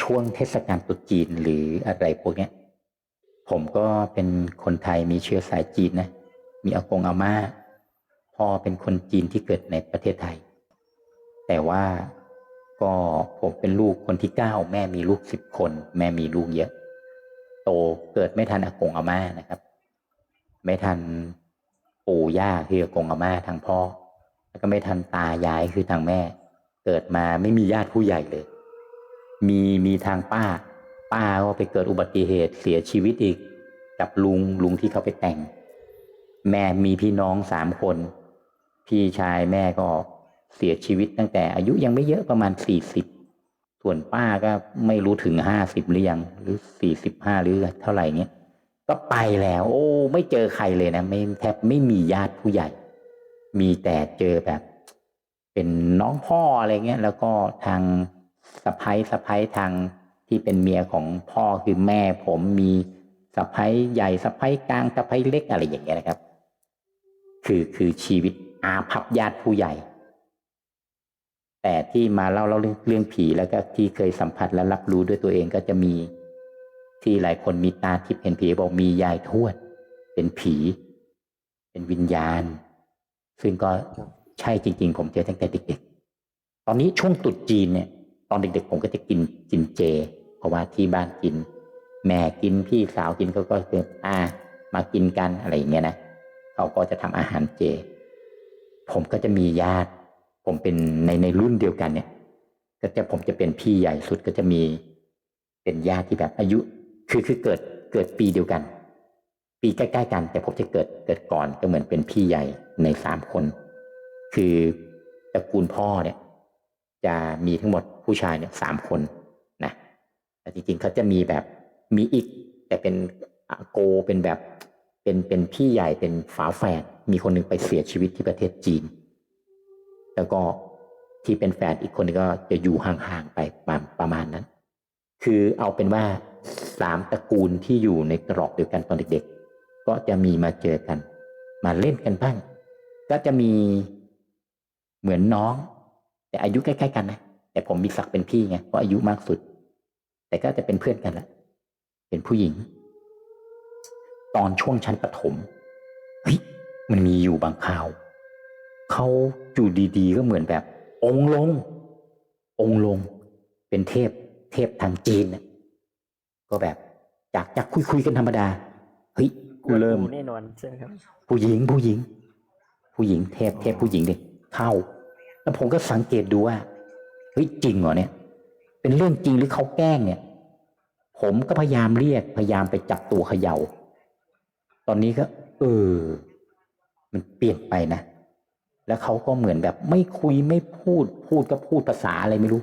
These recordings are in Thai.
ช่วงเทศกาลตรุษจีนหรืออะไรพวกเนี้ย ผมก็เป็นคนไทยมีเชื้อสายจีนนะ มีอากงอาม่าพ่อเป็นคนจีนที่เกิดในประเทศไทย แต่ว่าก็ผมเป็นลูกคนที่เก้าแม่มีลูกสิบคน แม่มีลูกเยอะ โตเกิดไม่ทันอากงอาม่านะครับ ไม่ทันปู่ย่าคืออากงอาม่าทางพ่อ แล้วก็ไม่ทันตายายคือทางแม่ เกิดมาไม่มีญาติผู้ใหญ่เลย มีมีทางป้า ป้าก็ไปเกิดอุบัติเหตุเสียชีวิตอีก กับลุงลุงที่เขาไปแต่ง แม่มีพี่น้องสามคน พี่ชายแม่ก็เสียชีวิตตั้งแต่อายุยังไม่เยอะประมาณสี่สิบส่วนป้าก็ไม่รู้ถึงห้าสิบหรือยังหรือสี่สิบห้าหรือเท่าไหร่เงี้ยก็ไปแล้ว โอ้ไม่เจอใครเลยนะไม่แทบไม่มีญาติผู้ใหญ่ มีแต่เจอแบบ เป็นน้องพ่ออะไรเงี้ยแล้วก็ทาง สะพ้ยสะพ้ยทางที่เป็นเมียของพ่อคือแม่ผมมีสะพ้ยใหญ่สะพ้ยกลางสะพ้ยเล็กอะไรอย่างเงี้ยนะครับ คือคือชีวิตอาภัพญาติผู้ใหญ่ แต่ที่มาเล่าเล่าเรื่องเรื่องผีแล้วก็ที่เคยสัมผัสและรับรู้ด้วยตัวเองก็จะมี ที่หลายคนมีตาทิพย์เห็นผีบอกมียายทวด เป็นผี เป็นวิญญาณ ซึ่งก็ใช่จริง ๆ ผมเจอตั้งแต่เด็กๆตอนนี้ช่วงตรุษจีนเนี่ย ตอนเด็กๆ ผมก็จะกินกินเจ เพราะว่าที่บ้านกิน แม่กินพี่สาวกินเขาก็เกิดอ่า มากินกันอะไรอย่างเงี้ยนะเขาก็จะทำอาหารเจ ผมก็จะมีญาติ ผมเป็นในในรุ่นเดียวกันเนี่ย ก็จะผมจะเป็นพี่ใหญ่สุดก็จะมีเป็นญาติที่แบบอายุ คือคือเกิดเกิดปีเดียวกัน ปีใกล้ๆกัน แต่ผมจะเกิดเกิดก่อนก็เหมือนเป็นพี่ใหญ่ในสามคน คือตระกูลพ่อเนี่ย จะมีทั้งหมดผู้ชายเนี่ยสามคนนะแต่จริงๆเขาจะมีแบบมีอีก แต่เป็นโกเป็นแบบเป็นเป็นพี่ใหญ่เป็นฝาแฝดมีคนหนึ่งไปเสียชีวิตที่ประเทศจีน แล้วก็ที่เป็นแฝดอีกคนนึงก็จะอยู่ห่างๆไปประมาณประมาณนั้น คือเอาเป็นว่าสามตระกูลที่อยู่ในกรอบเดียวกันตอนเด็กๆ ก็จะมีมาเจอกัน มาเล่นกันบ้าง ก็จะมีเหมือนน้อง แต่อายุใกล้ๆกันนะแต่ผมมีศักดิ์เป็นพี่ไงเพราะอายุมากสุด แต่ก็จะเป็นเพื่อนกันแหละเป็นผู้หญิง ตอนช่วงชั้นประถมเฮ้ยมันมีอยู่บางข่าวเขาอยู่ดีๆก็เหมือนแบบ องค์ลง องค์ลง เป็นเทพ เทพทางจีนน่ะก็แบบจากจากคุยคุยๆกันธรรมดาเฮ้ยกูเริ่มแน่นอนใช่ไหมครับผู้หญิงผู้หญิง ผู้หญิงเทพเทพผู้หญิงเด็กเข้า แล้วผมก็สังเกตดูว่าเฮ้ยจริงเหรอเนี่ย เป็นเรื่องจริงหรือเขาแกล้งเนี่ย ผมก็พยายามเรียกพยายามไปจับตัวเขยา่า ตอนนี้ก็ เออ มันเปลี่ยนไปนะแล้วเขาก็เหมือนแบบไม่คุยไม่พูด พูดก็พูดภาษาอะไรไม่รู้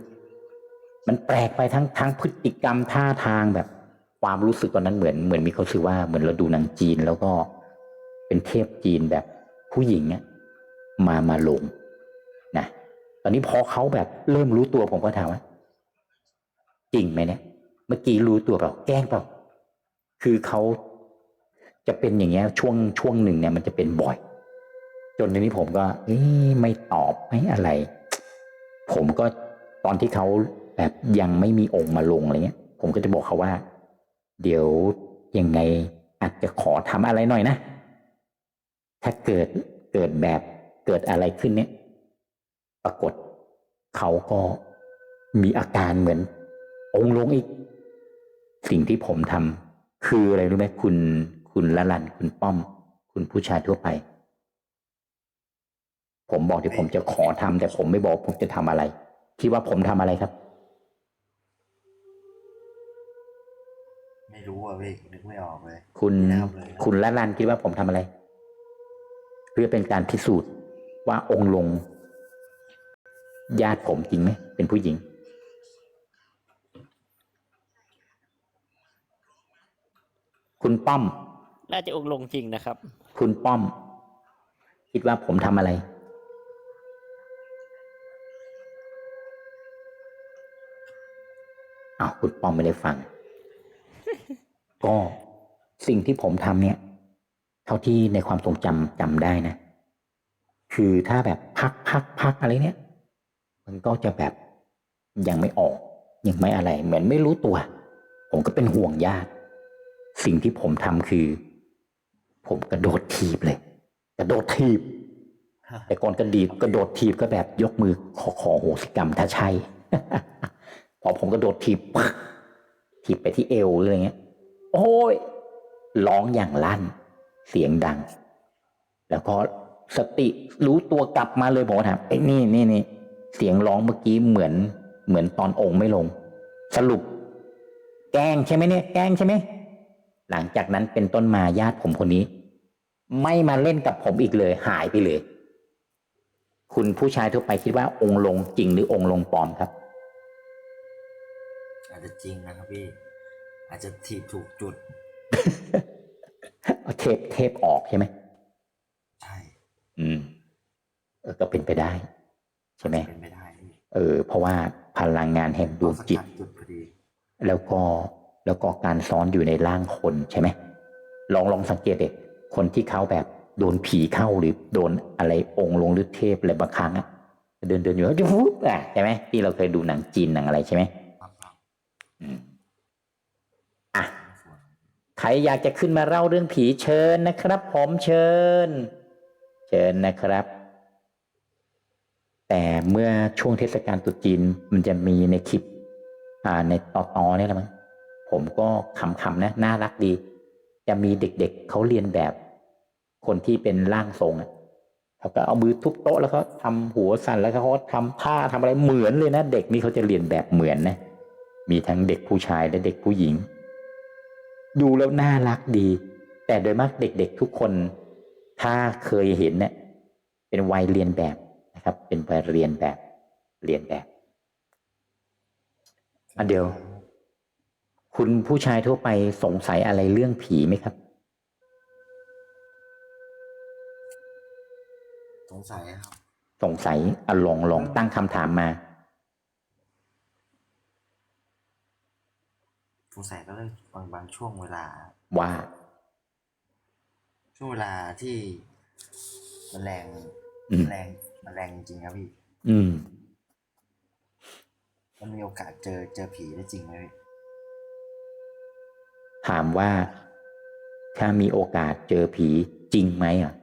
มันแปลกไปทั้งทั้งพฤติกรรมท่าทางแบบ ความรู้สึกตอนนั้นเหมือนเหมือนมีความรู้สึกว่าเหมือนเราดูหนังจีนแล้วก็เป็นเทพจีนแบบผู้หญิงเนี่ยมามาลง ตอนนี้พอเขาแบบเริ่มรู้ตัวผมก็ถามว่าจริงไหมเนี่ย เมื่อกี้รู้ตัวเปล่าแกล้งเปล่า คือเขาจะเป็นอย่างเงี้ย ช่วงช่วงหนึ่งเนี่ยมันจะเป็นบ่อย จนในนี้ผมก็ไม่ตอบไม่อะไร ผมก็ตอนที่เขาแบบยังไม่มีองค์มาลงอะไรเงี้ย ผมก็จะบอกเขาว่า เดี๋ยวยังไงอาจจะขอทำอะไรหน่อยนะ ถ้าเกิดเกิดแบบเกิดอะไรขึ้นเนี่ย ปรากฏเขาก็มีอาการเหมือน องค์ลงอีก สิ่งที่ผมทำคืออะไรรู้ไหมคุณคุณละลันคุณป้อม คุณผู้ชายทั่วไป ผมบอกที่ผมจะขอทำแต่ผมไม่บอกผมจะทำอะไร คิดว่าผมทำอะไรครับ ไม่รู้อะพี่นึกไม่ออกเลย คุณไม่ทำเลยคุณละลันคิดว่าผมทำอะไร เพื่อเป็นการพิสูจน์ว่าองค์ลง ญาติผมจริงไหมเป็นผู้หญิง คุณป้อม น่าจะองค์ลงจริงนะครับ คุณป้อม คิดว่าผมทำอะไรอ้าวคุณป้อมไม่ได้ฟัง ก็สิ่งที่ผมทำเนี่ย เท่าที่ในความทรงจำจำได้นะ คือถ้าแบบพักพักพักอะไรเนี่ย มันก็จะแบบยังไม่ออกยังไม่อะไร เหมือนไม่รู้ตัว ผมก็เป็นห่วงญาติ สิ่งที่ผมทำคือ ผมกระโดดทีบเลย กระโดดทีบ แต่ก่อนกระดีบกระโดดทีบก็แบบยกมือขอขอโหสิกรรมถ้าใช่พอผมกระโดดทีบปึ๊กทีบไปที่เอวหรืออะไรเงี้ย โอ้ย ร้องอย่างลั่น เสียงดัง แล้วก็สติรู้ตัวกลับมาเลยผมก็ถามไอ้ยนี่นี่นี่ เสียงร้องเมื่อกี้เหมือนเหมือนตอนองค์ไม่ลง สรุป แกล้งใช่ไหมเนี่ย แกล้งใช่ไหมหลังจากนั้นเป็นต้นมาญาติผมคนนี้ ไม่มาเล่นกับผมอีกเลย หายไปเลย คุณผู้ชายทั่วไปคิดว่าองค์ลงจริงหรือองค์ลงปลอมครับ อาจจะจริงนะครับพี่ อาจจะถีบถูกจุดเอาเทปเทปออกใช่ไหมใช่ อืมเออก็เป็นไปได้ ใช่ไหมเป็นไปได้พี่เออเพราะว่าพลังงานแห่งดวงสจิตกัดจุดพอดีแล้วก็แล้วก็การซ้อนอยู่ในร่างคนใช่ไหมลองลองสังเกตเด็กคนที่เขาแบบโดนผีเข้าหรือโดนอะไรองค์ลงหรือเทพอะไรบางครั้งอะเดินเดินอยู่แล้วจะฟุบอะใช่ไหมที่เราเคยดูหนังจีนหนังอะไรใช่ไหมครับครับอืมอะใครอยากจะขึ้นมาเล่าเรื่องผีเชิญนะครับ ผมเชิญ เชิญนะครับ แต่เมื่อช่วงเทศกาลตรุษจีนมันจะมีในคลิปอ่าในตอตอเนี่ยแหละมั้งผมก็ขำๆนะน่ารักดี จะมีเด็กๆเขาเรียนแบบ คนที่เป็นร่างทรงอะเขาก็เอามือทุบโต๊ะแล้วเขาทำหัวสั่นแล้วเขาก็ทำท่าทำอะไรเหมือนเลยนะ เด็กนี่เขาจะเรียนแบบเหมือนนะ มีทั้งเด็กผู้ชายและเด็กผู้หญิง ดูแล้วน่ารักดี แต่โดยมากเด็กๆทุกคน ถ้าเคยเห็นเนี่ยเป็นวัยเรียนแบบ นะครับ เป็นวัยเรียนแบบ เรียนแบบอันเดียว คุณผู้ชายทั่วไปสงสัยอะไรเรื่องผีไหมครับ สงสัยครับ สงสัยอะลองลองตั้งคำถามมา สงสัยก็เลยบางบางช่วงเวลา ว่า ช่วงเวลาที่มันแรงอืมแรง มันแรงจริงครับพี่ อืม มันมีโอกาสเจอเจอผีได้จริงไหมพี่ถามว่าถ้ามีโอกาสเจอผีจริงไหมอะ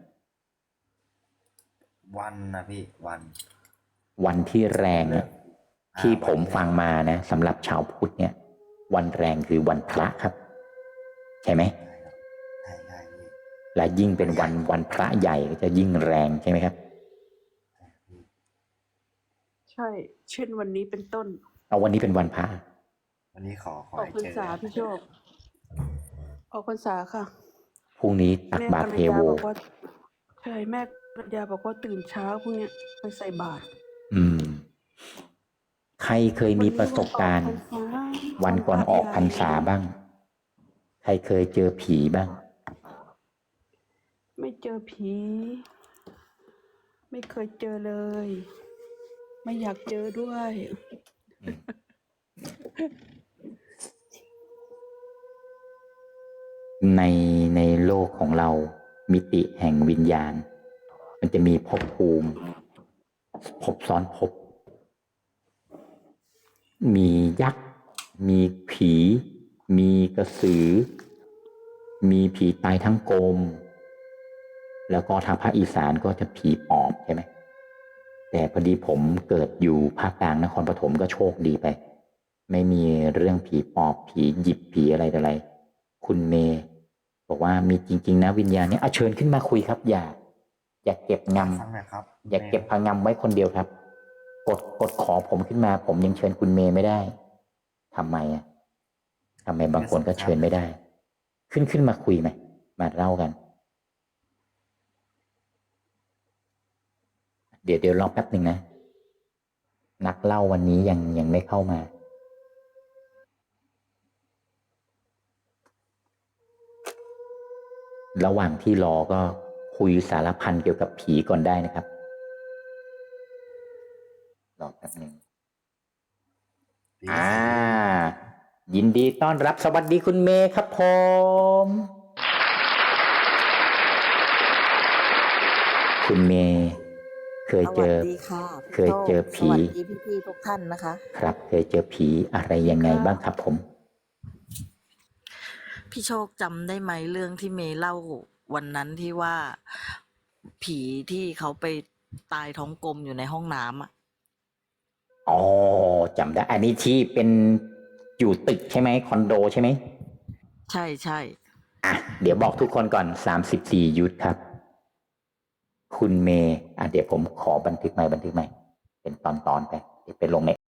วันนะพี่วัน วันที่แรงเนี่ยอ่าที่ผมวันแรกฟังมานะสำหรับชาวพุทธเนี่ย วันแรงคือวันพระครับ ใช่ไหมใช่ครับใช่ใช่พี่และยิ่งเป็นวันวันพระใหญ่ก็จะยิ่งแรงใช่ไหมครับใช่พี่ ใช่ เช่นวันนี้เป็นต้น เอาวันนี้เป็นวันพระวันนี้ขอขอออกให้พรรเจอษาพี่โชค ออกพรรษาค่ะพรุ่งนี้ตักแม่บาตภรรเทรยาโว บอกว่าใช่แม่ภรรยาบอกว่าตื่นเช้าพรุ่งเนี้ยไปใส่บาตรอืม ใครเคยมีประสบการณ์ วันก่อนออกพรรษาบ้าง ใครเคยเจอผีบ้าง ไม่เจอผี ไม่เคยเจอเลย ไม่อยากเจอด้วย ในในโลกของเรา มิติแห่งวิญญาณ มันจะมีภพภูมิภพซ้อนภพมียักษ์ มีผี มีกระสือ มีผีตายทั้งกลม แล้วก็ทางภาคอีสานก็จะผีปอบใช่ไหม แต่พอดีผมเกิดอยู่ภาคกลางนครปฐมก็โชคดีไป ไม่มีเรื่องผีปอบผีหยิบผีอะไรต่ออะไร คุณเมย์บอกว่ามีจริง ๆ นะวิญญาณเนี้เอาเชิญขึ้นมาคุยครับ อย่า อย่าเก็บงฟังหน่อยครับำอย่าเก็บพงำไว้คนเดียวครับ กดกดขอผมขึ้นมา ผมยังเชิญคุณเมย์ไม่ได้ทำไมอะทำไมบางคนก็เชิญไม่ได้ ขึ้นขึ้นมาคุยไหมมาเล่ากัน เดี๋ยวเดี๋ยวรอแป๊บหนึ่งนะ นักเล่าวันนี้ยังยังไม่เข้ามา ระหว่างที่รอก็คุยสารพันเกี่ยวกับผีก่อนได้นะครับ รอแป๊บหนึ่งดีอ่า ยินดีต้อนรับสวัสดีคุณเมย์ครับผมคุณเมย์เคเค ยเจอสวัสดีค่ะเคยเจอผีสวัสดีพี่ๆทุกท่านนะคะ ครับ เคยเจอผีอะไรยังไงบ้างครับผม พี่โชคจำได้ไหมเรื่องที่เมย์เล่าวันนั้นที่ว่าผีที่เขาไปตายท้องกลมอยู่ในห้องน้ำอะอ๋อจำได้ อันนี้ที่เป็นอยู่ตึกใช่ไหมคอนโดใช่ไหม ใช่ใช่อะ เดี๋ยวบอกทุกคนก่อนสามสิบสี่ยุทธครับ คุณเมย์อะเดี๋ยวผมขอบันทึกใหม่บันทึกใหม่ เป็นตอนตอนไปเดี๋ยวไปลงใน